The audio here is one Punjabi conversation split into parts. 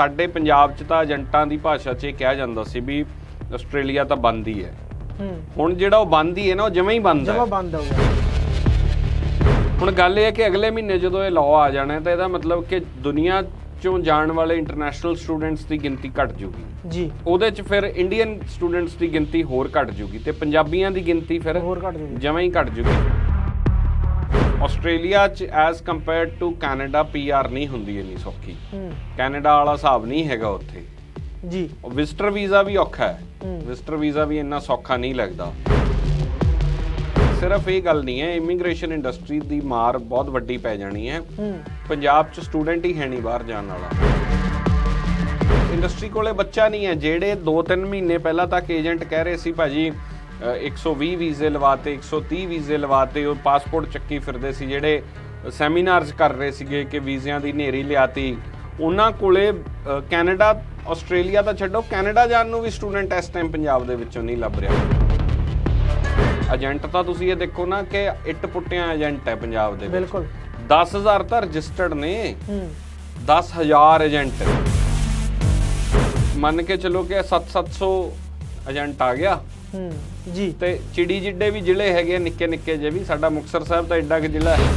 ਸਾਡੇ ਪੰਜਾਬ 'ਚ ਤਾਂ ਏਜੰਟਾਂ ਦੀ ਭਾਸ਼ਾ 'ਚ ਇਹ ਕਿਹਾ ਜਾਂਦਾ ਸੀ ਵੀ ਆਸਟ੍ਰੇਲੀਆ ਤਾਂ ਬੰਦ ਹੀ ਹੈ। ਹੁਣ ਜਿਹੜਾ ਉਹ ਬੰਦ ਹੀ ਹੈ ਨਾ ਉਹ ਜਮਾਂ ਹੀ ਬੰਦ ਜਮਾ ਹੈ ਬੰਦ ਹੋ ਗਿਆ। ਹੁਣ ਗੱਲ ਇਹ ਹੈ ਕਿ ਅਗਲੇ ਮਹੀਨੇ ਜਦੋਂ ਇਹ ਲਾਅ ਆ ਜਾਣਾ ਤਾਂ ਇਹਦਾ ਮਤਲਬ ਕਿ ਦੁਨੀਆ ਚੋਂ ਜਾਣ ਵਾਲੇ ਇੰਟਰਨੈਸ਼ਨਲ ਸਟੂਡੈਂਟਸ ਦੀ ਗਿਣਤੀ ਘਟ ਜੂਗੀ। ਜੀ। ਉਹਦੇ 'ਚ ਫਿਰ ਇੰਡੀਅਨ ਸਟੂਡੈਂਟਸ ਦੀ ਗਿਣਤੀ ਹੋਰ ਘਟ ਜੂਗੀ ਤੇ ਪੰਜਾਬੀਆਂ ਦੀ ਗਿਣਤੀ ਫਿਰ ਹੋਰ ਘਟ ਜੂਗੀ। ਜਮਾਂ ਹੀ ਘਟ ਜੂਗੀ। ਆਸਟ੍ਰੇਲੀਆ 'ਚ as compared to Canada PR ਨਹੀਂ ਹੁੰਦੀ ਇੰਨੀ ਸੌਖੀ। ਹੂੰ। ਕੈਨੇਡਾ ਵਾਲਾ ਹਿਸਾਬ ਨਹੀਂ ਹੈਗਾ ਉੱਥੇ। ਜੀ। ਉਹ ਵਿਜ਼ਟਰ ਵੀਜ਼ਾ ਵੀ ਔਖਾ ਹੈ। ਵਿਜ਼ਟਰ ਵੀਜ਼ਾ ਵੀ ਇੰਨਾ ਸੌਖਾ ਨਹੀਂ ਲੱਗਦਾ। ਸਿਰਫ ਇਹ ਗੱਲ ਨਹੀਂ ਹੈ ਇਮੀਗ੍ਰੇਸ਼ਨ ਇੰਡਸਟਰੀ ਦੀ ਮਾਰ ਬਹੁਤ ਵੱਡੀ ਪੈ ਜਾਣੀ ਹੈ। ਹੂੰ। ਪੰਜਾਬ 'ਚ ਸਟੂਡੈਂਟ ਹੀ ਹੈ ਨਹੀਂ ਬਾਹਰ ਜਾਣ ਵਾਲਾ। ਇੰਡਸਟਰੀ ਕੋਲੇ ਬੱਚਾ ਨਹੀਂ ਹੈ। ਜਿਹੜੇ 2-3 ਮਹੀਨੇ ਪਹਿਲਾਂ ਤੱਕ ਏਜੰਟ ਕਹਿ ਰਹੇ ਸੀ ਭਾਜੀ 120 ਵੀਜ਼ੇ ਲਵਾਤੇ 130 ਵੀਜ਼ੇ ਲਵਾਤੇ ਉਹ ਪਾਸਪੋਰਟ ਚੱਕੀ ਫਿਰਦੇ ਸੀ ਜਿਹੜੇ ਸੈਮੀਨਾਰਸ ਕਰ ਰਹੇ ਸੀਗੇ ਕਿ ਵੀਜ਼ਿਆਂ ਦੀ ਨੇਰੀ ਲਿਆਤੀ। ਉਹਨਾਂ ਕੋਲੇ ਕੈਨੇਡਾ ਆਸਟ੍ਰੇਲੀਆ ਤਾਂ ਛੱਡੋ ਕੈਨੇਡਾ ਜਾਣ ਨੂੰ ਵੀ ਸਟੂਡੈਂਟ ਇਸ ਟਾਈਮ ਪੰਜਾਬ ਦੇ ਵਿੱਚੋਂ ਨਹੀਂ ਲੱਭ ਰਿਹਾ। ਏਜੰਟ ਤਾਂ ਤੁਸੀਂ ਇਹ ਦੇਖੋ ਨਾ ਕਿ ਇੱਟ ਪੁੱਟਿਆਂ ਏਜੰਟ ਹੈ ਪੰਜਾਬ ਦੇ ਵਿੱਚ। ਬਿਲਕੁਲ। 10000 ਤਾਂ ਰਜਿਸਟਰਡ ਨੇ। ਹੂੰ। 10000 ਏਜੰਟ ਮੰਨ ਕੇ ਚੱਲੋ ਕਿ 7-700 ਏਜੰਟ ਆ ਗਿਆ। ਹੂੰ। ਜੀ। ਤੇ ਚਿੜੀ ਜਿੱਡੇ ਵੀ ਜ਼ਿਲ੍ਹੇ ਹੈਗੇ ਆ ਨਿੱਕੇ ਨਿੱਕੇ ਜਿਹੇ ਵੀ ਸਾਡਾ ਮੁਕਤਸਰ ਸਾਹਿਬ ਤਾਂ ਐਡਾ ਕਿ ਜ਼ਿਲ੍ਹਾ ਹੈ।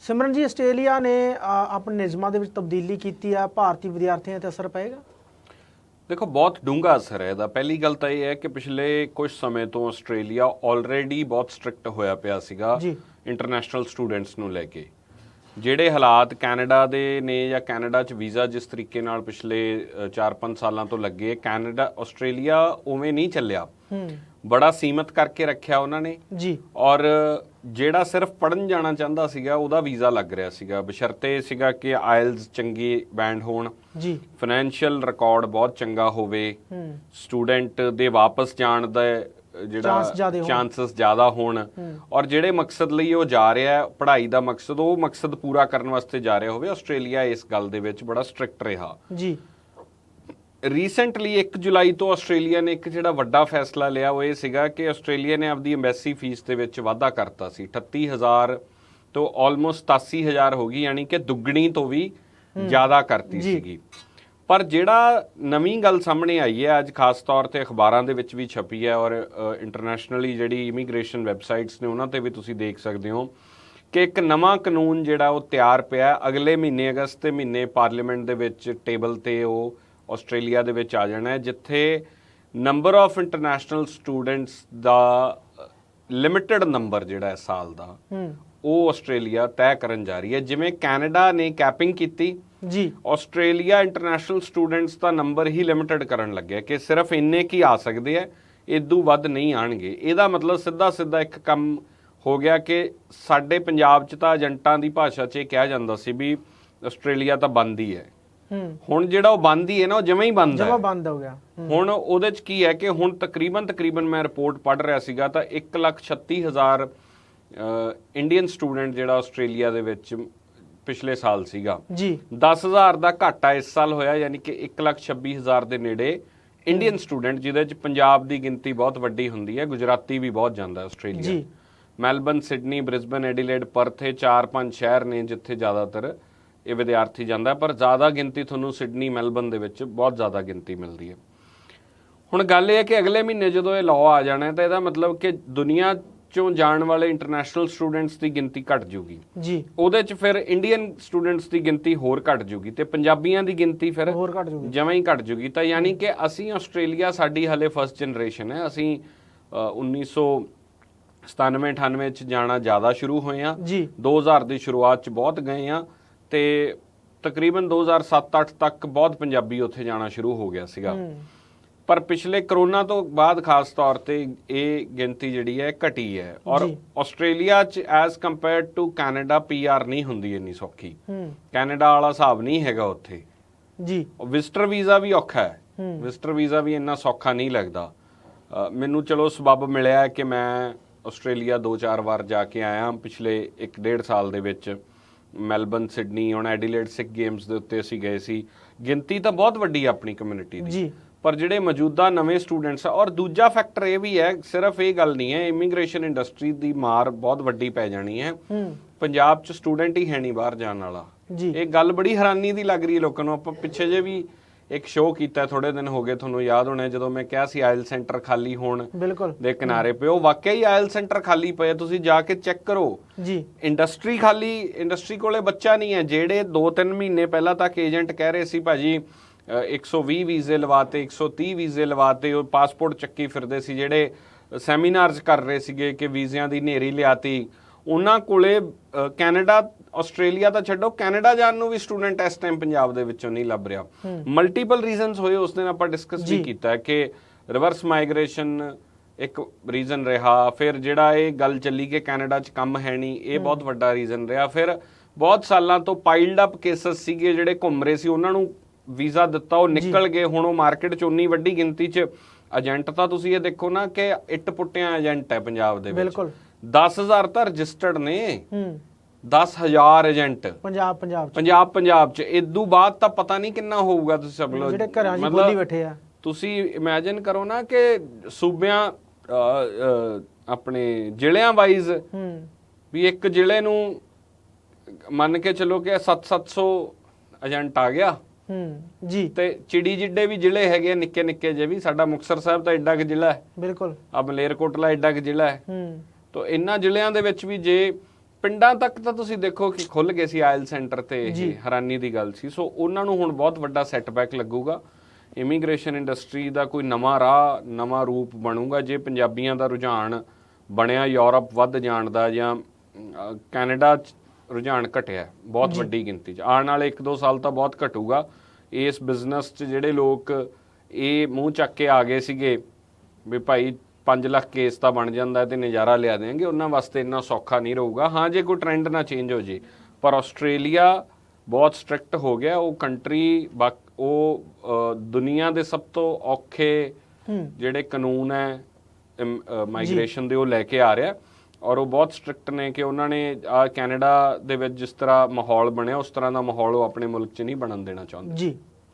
ਸਿਮਰਨ ਜੀ ਆਸਟ੍ਰੇਲੀਆ ਨੇ ਅ, ਆਪਣੇ ਨਿਯਮਾਂ ਦੇ ਵਿੱਚ ਤਬਦੀਲੀ ਕੀਤੀ ਆ। ਭਾਰਤੀ ਵਿਦਿਆਰਥੀਆਂ ਤੇ ਅਸਰ ਪਏਗਾ? ਦੇਖੋ ਬਹੁਤ ਡੂੰਘਾ ਅਸਰ ਹੈ ਇਹਦਾ। ਪਹਿਲੀ ਗੱਲ ਤਾਂ ਇਹ ਹੈ ਕਿ ਪਿਛਲੇ ਕੁਝ ਸਮੇਂ ਤੋਂ ਆਸਟ੍ਰੇਲੀਆ ਆਲਰੇਡੀ ਬਹੁਤ ਸਟ੍ਰਿਕਟ ਹੋਇਆ ਪਿਆ ਸੀਗਾ ਜੀ। ਇੰਟਰਨੈਸ਼ਨਲ ਸਟੂਡੈਂਟਸ ਨੂੰ ਲੈ ਕੇ। ਜਿਹੜੇ ਹਾਲਾਤ ਕੈਨੇਡਾ ਦੇ ਨੇ ਜਾਂ ਕੈਨੇਡਾ 'ਚ ਵੀਜ਼ਾ ਜਿਸ ਤਰੀਕੇ ਨਾਲ ਪਿਛਲੇ 4-5 ਸਾਲਾਂ ਤੋਂ ਲੱਗੇ ਕੈਨੇਡਾ ਆਸਟ੍ਰੇਲੀਆ ਉਵੇਂ ਨਹੀਂ ਚੱਲਿਆ। ਹੂੰ। ਬੜਾ ਸੀਮਤ ਕਰਕੇ ਰੱਖਿਆ ਉਹਨਾਂ ਨੇ। ਜੀ। ਔਰ ਜਿਹੜਾ ਸਿਰਫ ਪੜਨ ਜਾਣਾ ਚਾਹੁੰਦਾ ਸੀਗਾ ਉਹਦਾ ਵੀਜ਼ਾ ਲੱਗ ਰਿਹਾ ਸੀਗਾ। ਬਸ਼ਰਤੇ ਸੀਗਾ ਕਿ ਆਇਲਸ ਚੰਗੀ ਬੈਂਡ ਹੋਣ। ਜੀ। ਫਾਈਨੈਂਸ਼ੀਅਲ ਰਿਕਾਰਡ ਬਹੁਤ ਚੰਗਾ ਹੋਵੇ। ਹੂੰ। ਸਟੂਡੈਂਟ ਦੇ ਵਾਪਸ ਜਾਣ ਦਾ ਜਿਹੜਾ। ਚਾਂਸਸ ਜ਼ਿਆਦਾ ਹੋਣ। ਔਰ ਜਿਹੜੇ ਮਕਸਦ ਲਈ ਉਹ ਜਾ ਰਿਹਾ ਹੈ ਪੜ੍ਹਾਈ ਦਾ ਮਕਸਦ ਉਹ ਮਕਸਦ ਪੂਰਾ ਕਰਨ ਵਾਸਤੇ ਜਾ ਰਿਹਾ ਹੋਵੇ ਆਸਟ੍ਰੇਲੀਆ ਇਸ ਗੱਲ ਦੇ ਵਿੱਚ ਬੜਾ ਸਟ੍ਰਿਕਟ ਰਿਹਾ। ਜੀ। ਰੀਸੈਂਟਲੀ 1 ਜੁਲਾਈ ਤੋਂ ਆਸਟ੍ਰੇਲੀਆ ਨੇ ਇੱਕ ਜਿਹੜਾ ਵੱਡਾ ਫੈਸਲਾ ਲਿਆ ਉਹ ਇਹ ਸੀਗਾ ਕਿ ਆਸਟ੍ਰੇਲੀਆ ਨੇ ਆਪਦੀ ਐਮਬੈਸੀ ਫੀਸ ਦੇ ਵਿੱਚ ਵਾਧਾ ਕਰਤਾ ਸੀ। 38000 ਤੋਂ ਆਲਮੋਸਟ 87000 ਹੋ ਗਈ ਯਾਨੀ ਕਿ ਦੁੱਗਣੀ ਤੋਂ ਵੀ ਜ਼ਿਆਦਾ ਕਰਤੀ। ਸੀਗੀ। ਪਰ ਜਿਹੜਾ ਨਵੀਂ ਗੱਲ ਸਾਹਮਣੇ ਆਈ ਹੈ ਅੱਜ ਖਾਸ ਤੌਰ ਤੇ ਅਖਬਾਰਾਂ ਦੇ ਵਿੱਚ ਵੀ ਛਪੀ ਹੈ ਔਰ ਇੰਟਰਨੈਸ਼ਨਲੀ ਜਿਹੜੀ ਇਮੀਗ੍ਰੇਸ਼ਨ ਵੈਬਸਾਈਟਸ ਨੇ ਉਹਨਾਂ ਤੇ ਵੀ ਤੁਸੀਂ ਦੇਖ ਸਕਦੇ ਹੋ ਕਿ ਇੱਕ ਨਵਾਂ ਕਾਨੂੰਨ ਜਿਹੜਾ ਉਹ ਤਿਆਰ ਪਿਆ। ਅਗਲੇ ਮਹੀਨੇ ਅਗਸਤ ਦੇ ਮਹੀਨੇ ਪਾਰਲੀਮੈਂਟ ਦੇ ਵਿੱਚ ਟੇਬਲ ਤੇ ਉਹ ਆਸਟ੍ਰੇਲੀਆ ਦੇ ਵਿੱਚ ਆ ਜਾਣਾ ਹੈ ਜਿੱਥੇ ਨੰਬਰ ਆਫ ਇੰਟਰਨੈਸ਼ਨਲ ਸਟੂਡੈਂਟਸ ਦਾ ਲਿਮਿਟਿਡ ਨੰਬਰ ਜਿਹੜਾ ਹੈ ਸਾਲ ਦਾ ਉਹ ਆਸਟ੍ਰੇਲੀਆ ਤੈਅ ਕਰਨ ਜਾ ਰਹੀ ਹੈ ਜਿਵੇਂ ਕੈਨੇਡਾ ਨੇ ਕੈਪਿੰਗ ਕੀਤੀ ਜੀ। ਆਸਟ੍ਰੇਲੀਆ ਇੰਟਰਨੈਸ਼ਨਲ ਸਟੂਡੈਂਟਸ ਦਾ ਨੰਬਰ ਹੀ ਲਿਮਿਟਿਡ ਕਰਨ ਲੱਗਿਆ ਕਿ ਸਿਰਫ ਇੰਨੇ ਕੀ ਆ ਸਕਦੇ ਆ ਇਦੋਂ ਵੱਧ ਨਹੀਂ ਆਣਗੇ। ਇਹਦਾ ਮਤਲਬ ਸਿੱਧਾ ਸਿੱਧਾ ਇੱਕ ਕੰਮ ਹੋ ਗਿਆ ਕਿ ਸਾਡੇ ਪੰਜਾਬ 'ਚ ਤਾਂ ਏਜੰਟਾਂ ਦੀ ਭਾਸ਼ਾ 'ਚ ਇਹ ਕਿਹਾ ਜਾਂਦਾ ਸੀ ਵੀ ਆਸਟ੍ਰੇਲੀਆ ਤਾਂ ਬੰਦ ਹੀ ਹੈ। ਹੁਣ ਜਿਹੜਾ ਉਹ ਬੰਦ ਹੀ ਹੈ ਨਾ ਉਹ ਜਮਾਂ ਹੀ ਬੰਦ ਜਮਾ ਹੈ ਬੰਦ ਹੋ ਗਿਆ। ਹੁਣ ਉਹਦੇ 'ਚ ਕੀ ਹੈ ਕਿ ਹੁਣ ਤਕਰੀਬਨ ਤਕਰੀਬਨ ਮੈਂ ਰਿਪੋਰਟ ਪੜ੍ਹ ਰਿਹਾ ਸੀਗਾ ਤਾਂ 136000 ਇੰਡੀਅਨ ਸਟੂਡੈਂਟ ਜਿਹੜਾ ਆਸਟ੍ਰੇਲੀਆ ਦੇ ਵਿੱਚ ਪਿਛਲੇ ਸਾਲ ਸੀਗਾ। ਜੀ। 10000 ਦਾ ਘਾਟਾ ਇਸ ਸਾਲ ਹੋਇਆ ਯਾਨੀ ਕਿ 126000 ਦੇ ਨੇੜੇ ਇੰਡੀਅਨ ਸਟੂਡੈਂਟ ਜਿਹਦੇ ਚ ਪੰਜਾਬ ਦੀ ਗਿਣਤੀ ਬਹੁਤ ਵੱਡੀ ਹੁੰਦੀ ਹੈ ਗੁਜਰਾਤੀ ਵੀ ਬਹੁਤ ਜਾਂਦਾ ਆਸਟ੍ਰੇਲੀਆ। ਜੀ। Melbourne Sydney Brisbane Adelaide Perth ਇਹ ਚਾਰ ਪੰਜ ਸ਼ਹਿਰ ਨੇ ਜਿੱਥੇ ਜ਼ਿਆਦਾਤਰ ਇਹ ਵਿਦਿਆਰਥੀ ਜਾਂਦਾ ਪਰ ਜ਼ਿਆਦਾ ਗਿਣਤੀ ਤੁਹਾਨੂੰ ਸਿਡਨੀ ਮੈਲਬਨ ਦੇ ਵਿੱਚ ਬਹੁਤ ਜ਼ਿਆਦਾ ਗਿਣਤੀ ਮਿਲਦੀ ਹੈ। ਹੁਣ ਗੱਲ ਇਹ ਹੈ ਕਿ ਅਗਲੇ ਮਹੀਨੇ ਜਦੋਂ ਇਹ ਲਾਅ ਆ ਜਾਣਾ ਹੈ ਤਾਂ ਇਹਦਾ ਮਤਲਬ ਕਿ ਦੁਨੀਆ ਚੋਂ ਜਾਣ ਵਾਲੇ ਇੰਟਰਨੈਸ਼ਨਲ ਸਟੂਡੈਂਟਸ ਦੀ ਗਿਣਤੀ ਘਟ ਜੂਗੀ। ਜੀ। ਉਹਦੇ ਚ ਫਿਰ ਇੰਡੀਅਨ ਸਟੂਡੈਂਟਸ ਦੀ ਗਿਣਤੀ ਹੋਰ ਘਟ ਜੂਗੀ ਤੇ ਪੰਜਾਬੀਆਂ ਦੀ ਗਿਣਤੀ ਫਿਰ ਹੋਰ ਘਟ ਜੂਗੀ। ਜਮਾਂ ਹੀ ਘਟ ਜੂਗੀ। ਤਾਂ ਯਾਨੀ ਕਿ ਅਸੀਂ ਆਸਟ੍ਰੇਲੀਆ ਸਾਡੀ ਹਲੇ ਫਸਟ ਜਨਰੇਸ਼ਨ ਹੈ। ਅਸੀਂ ਅ, 1997 98 ਚ ਜਾਣਾ ਜ਼ਿਆਦਾ ਸ਼ੁਰੂ ਹੋਏ ਆ। ਜੀ। 2000 ਦੀ ਸ਼ੁਰੂਆਤ ਚ ਬਹੁਤ ਗਏ ਆ ਤੇ ਤਕਰੀਬਨ 2007-8 ਤੱਕ ਬਹੁਤ ਪੰਜਾਬੀ ਉੱਥੇ ਜਾਣਾ ਸ਼ੁਰੂ ਹੋ ਗਿਆ ਸੀਗਾ। ਪਰ ਪਿਛਲੇ ਕਰੋਨਾ ਤੋਂ ਬਾਅਦ ਖਾਸ ਤੌਰ ਤੇ ਇਹ ਗਿਣਤੀ ਜਿਹੜੀ ਹੈ ਘਟੀ ਹੈ। ਔਰ। ਆਸਟ੍ਰੇਲੀਆ ਚ as compared to Canada PR ਨਹੀਂ ਹੁੰਦੀ ਇੰਨੀ ਸੌਖੀ। ਹੂੰ। ਕੈਨੇਡਾ ਵਾਲਾ ਹਿਸਾਬ ਨਹੀਂ ਹੈਗਾ ਉੱਥੇ। ਜੀ। ਵਿਜ਼ਟਰ ਵੀਜ਼ਾ ਵੀ ਔਖਾ ਹੈ। ਹੂੰ। ਵਿਜ਼ਟਰ ਵੀਜ਼ਾ ਵੀ ਇੰਨਾ ਸੌਖਾ ਨਹੀਂ ਲੱਗਦਾ। ਮੈਨੂੰ ਚਲੋ ਸਬਬ ਮਿਲਿਆ ਕਿ ਮੈਂ ਆਸਟ੍ਰੇਲੀਆ ਦੋ ਚਾਰ ਵਾਰ ਜਾ ਕੇ ਆਇਆ ਪਿਛਲੇ 1.5 ਸਾਲ ਦੇ ਵਿੱਚ। ਮੈਲਬਨ ਸਿਡਨੀ ਹੁਣ ਐਡੀਲੇਡ ਸਿਕ ਗੇਮਸ ਦੇ ਉੱਤੇ ਅਸੀਂ ਗਏ ਸੀ। ਗਿਣਤੀ ਤਾਂ ਬਹੁਤ ਵੱਡੀ ਆਪਣੀ ਕਮਿਊਨਿਟੀ ਦੀ। ਜੀ। ਪਰ ਜਿਹੜੇ ਮੌਜੂਦਾ ਨਵੇਂ ਸਟੂਡੈਂਟਸ ਆ ਔਰ ਦੂਜਾ ਫੈਕਟਰ ਇਹ ਵੀ ਹੈ ਸਿਰਫ ਇਹ ਗੱਲ ਨਹੀਂ ਹੈ ਇਮੀਗ੍ਰੇਸ਼ਨ ਇੰਡਸਟਰੀ ਦੀ ਮਾਰ ਬਹੁਤ ਵੱਡੀ ਪੈ ਜਾਣੀ ਹੈ। ਹੂੰ। ਪੰਜਾਬ 'ਚ ਸਟੂਡੈਂਟ ਹੀ ਹੈ ਨਹੀਂ ਬਾਹਰ ਜਾਣ ਵਾਲਾ। ਜੀ। ਇਹ ਗੱਲ ਬੜੀ ਹੈਰਾਨੀ ਦੀ ਲੱਗ ਰਹੀ ਹੈ ਲੋਕਾਂ ਨੂੰ। ਆਪਾਂ ਪਿੱਛੇ ਜੇ ਵੀ ਇੱਕ ਸ਼ੋਅ ਕੀਤਾ ਥੋੜੇ ਦਿਨ ਹੋ ਗਏ ਤੁਹਾਨੂੰ ਯਾਦ ਹੋਣਾ ਜਦੋਂ ਮੈਂ ਕਿਹਾ ਸੀ ਆਇਲ ਸੈਂਟਰ ਖਾਲੀ ਹੋਣ ਦੇ ਕਿਨਾਰੇ ਪਏ ਉਹ ਵਾਕਿਆ ਹੀ ਆਇਲ ਸੈਂਟਰ ਖਾਲੀ ਪਏ ਤੁਸੀਂ ਜਾ ਕੇ ਚੈੱਕ ਕਰੋ। ਜੀ। ਇੰਡਸਟਰੀ ਖਾਲੀ ਇੰਡਸਟਰੀ ਕੋਲੇ ਬੱਚਾ ਨਹੀਂ ਹੈ ਜਿਹੜੇ 2-3 ਮਹੀਨੇ ਪਹਿਲਾਂ ਤੱਕ ਏਜੰਟ ਕਹਿ ਰਹੇ ਸੀ ਭਾਜੀ 120 ਵੀਜ਼ੇ ਲਵਾਤੇ 130 ਵੀਜ਼ੇ ਲਵਾਤੇ ਉਹ ਪਾਸਪੋਰਟ ਚੱਕੀ ਫਿਰਦੇ ਸੀ ਜਿਹੜੇ ਸੈਮੀਨਾਰਸ ਕਰ ਰਹੇ ਸੀਗੇ ਕਿ ਵੀਜ਼ਿਆਂ ਦੀ ਨੇਰੀ ਲਿਆਤੀ। ਉਹਨਾਂ ਕੋਲੇ ਕੈਨੇਡਾ ਆਸਟ੍ਰੇਲੀਆ ਤਾਂ ਛੱਡੋ ਕੈਨੇਡਾ ਜਾਣ ਨੂੰ ਵੀ ਸਟੂਡੈਂਟ ਇਸ ਟਾਈਮ ਪੰਜਾਬ ਦੇ ਵਿੱਚੋਂ ਨਹੀਂ ਲੱਭ ਰਿਹਾ। ਮਲਟੀਪਲ ਰੀਜ਼ਨਸ ਹੋਏ ਉਸ ਦਿਨ ਆਪਾਂ ਡਿਸਕਸ ਵੀ ਕੀਤਾ ਕਿ ਰਿਵਰਸ ਮਾਈਗ੍ਰੇਸ਼ਨ ਇੱਕ ਰੀਜ਼ਨ ਰਿਹਾ ਫਿਰ ਜਿਹੜਾ ਇਹ ਗੱਲ ਚੱਲੀ ਕਿ ਕੈਨੇਡਾ 'ਚ ਕੰਮ ਹੈ ਨਹੀਂ ਇਹ ਬਹੁਤ ਵੱਡਾ ਰੀਜ਼ਨ ਰਿਹਾ। ਫਿਰ ਬਹੁਤ ਸਾਲਾਂ ਤੋਂ ਪਾਈਲਡ ਅਪ ਕੇਸਸ ਸੀਗੇ ਜਿਹੜੇ ਘੁੰਮ ਰਹੇ ਸੀ ਉਹਨਾਂ ਨੂੰ ਵੀਜ਼ਾ ਦਿੱਤਾ ਉਹ ਨਿਕਲ ਗਏ। ਹੁਣ ਉਹ ਮਾਰਕੀਟ 'ਚ ਉਨੀ ਵੱਡੀ ਗਿਣਤੀ 'ਚ ਏਜੰਟ ਤਾਂ ਤੁਸੀਂ ਇਹ ਦੇਖੋ ਨਾ ਕਿ ਇੱਟ ਪੁੱਟਿਆਂ ਏਜੰਟ ਹੈ ਪੰਜਾਬ ਦੇ ਵਿੱਚ। ਬਿਲਕੁਲ। 10000 ਤਾਂ ਰਜਿਸਟਰਡ ਨੇ। ਹੂੰ। 10000 ਏਜੰਟ। ਪੰਜਾਬ ਪੰਜਾਬ ਚ। ਪੰਜਾਬ ਪੰਜਾਬ 'ਚ। ਇਦੋਂ ਬਾਅਦ ਤਾਂ ਪਤਾ ਨਹੀਂ ਕਿੰਨਾ ਹੋਊਗਾ ਤੁਸੀਂ ਸਭ ਲੋ ਜਿਹੜੇ ਘਰਾਂ 'ਚ ਬੋਲੀ ਬੈਠੇ ਆ। ਤੁਸੀਂ ਇਮੇਜਿਨ ਕਰੋ ਨਾ ਕਿ ਸੂਬਿਆਂ ਆਪਣੇ ਜ਼ਿਲ੍ਹਿਆਂ ਵਾਈਜ਼ ਹੂੰ। ਵੀ ਇੱਕ ਜ਼ਿਲ੍ਹੇ ਨੂੰ ਮੰਨ ਕੇ ਚੱਲੋ ਕਿ 7-700 ਏਜੰਟ ਆ ਗਿਆ। ਹੂੰ। ਜੀ। ਤੇ ਚਿੜੀ ਜਿੱਡੇ ਵੀ ਜ਼ਿਲ੍ਹੇ ਹੈਗੇ ਨਿੱਕੇ ਨਿੱਕੇ ਜੇ ਵੀ। ਸਾਡਾ ਮੁਕਤਸਰ ਸਾਹਿਬ ਤਾਂ ਐਡਾ ਕੁ ਜ਼ਿਲ੍ਹਾ ਹੈ। ਬਿਲਕੁਲ। ਆ ਮਲੇਰਕੋਟਲਾ ਐਡਾ ਕੁ ਜ਼ਿਲ੍ਹਾ ਹੈ। ਹੂੰ। ਤੋ ਇਹਨਾਂ ਜ਼ਿਲ੍ਹਿਆਂ ਦੇ ਵਿੱਚ ਵੀ ਜੇ ਪਿੰਡਾਂ ਤੱਕ ਤਾਂ ਤੁਸੀਂ ਦੇਖੋ ਕਿ ਖੁੱਲ ਗਏ ਸੀ ਆਇਲ ਸੈਂਟਰ ਤੇ ਇਹ ਹੈਰਾਨੀ ਦੀ ਗੱਲ ਸੀ। ਸੋ ਉਹਨਾਂ ਨੂੰ ਹੁਣ ਬਹੁਤ ਵੱਡਾ ਸੈਟਬੈਕ ਲੱਗੂਗਾ। ਇਮੀਗ੍ਰੇਸ਼ਨ ਇੰਡਸਟਰੀ ਦਾ ਕੋਈ ਨਵਾਂ ਰਾਹ ਨਵਾਂ ਰੂਪ ਬਣੂਗਾ। ਜੇ ਪੰਜਾਬੀਆਂ ਦਾ ਰੁਝਾਨ ਬਣਿਆ ਯੂਰਪ ਵੱਧ ਜਾਣ ਦਾ ਜਾਂ ਕੈਨੇਡਾ ਰੁਝਾਨ ਘਟਿਆ ਬਹੁਤ ਵੱਡੀ ਗਿਣਤੀ 'ਚ। ਆਉਣ ਵਾਲੇ 1-2 ਸਾਲ ਤਾਂ ਬਹੁਤ ਘਟੂਗਾ। ਇਸ ਬਿਜ਼ਨਸ 'ਚ ਜਿਹੜੇ ਲੋਕ ਇਹ ਮੂੰਹ ਚੱਕ ਕੇ ਆ ਗਏ ਸੀਗੇ ਵੀ ਭਾਈ 5 ਲੱਖ ਕੇਸ ਤਾਂ ਬਣ ਜਾਂਦਾ ਤੇ ਨਜ਼ਾਰਾ ਲਿਆ ਦੇਣਗੇ ਉਹਨਾਂ ਵਾਸਤੇ ਇੰਨਾ ਸੌਖਾ ਨਹੀਂ ਰਹੂਗਾ। ਹਾਂ ਜੇ ਕੋਈ ਟ੍ਰੈਂਡ ਨਾ ਚੇਂਜ ਹੋ ਜੇ ਪਰ ਆਸਟ੍ਰੇਲੀਆ ਬਹੁਤ ਸਟ੍ਰਿਕਟ ਹੋ ਗਿਆ। ਉਹ ਕੰਟਰੀ ਉਹ ਦੁਨੀਆ ਦੇ ਸਭ ਤੋਂ ਔਖੇ ਜਿਹੜੇ ਕਾਨੂੰਨ ਹੈ ਮਾਈਗ੍ਰੇਸ਼ਨ ਦੇ ਉਹ ਲੈ ਕੇ ਆ ਰਿਹਾ। ਔਰ ਉਹ ਬਹੁਤ ਸਟ੍ਰਿਕਟ ਨੇ ਕਿ ਉਹਨਾਂ ਨੇ ਕੈਨੇਡਾ ਦੇ ਵਿੱਚ ਜਿਸ ਤਰ੍ਹਾਂ ਮਾਹੌਲ ਬਣਿਆ, ਉਸ ਤਰ੍ਹਾਂ ਦਾ ਮਾਹੌਲ ਉਹ ਆਪਣੇ ਮੁਲਕ 'ਚ ਨਹੀਂ ਬਣਨ ਦੇਣਾ ਚਾਹੁੰਦੇ। ਜੀ।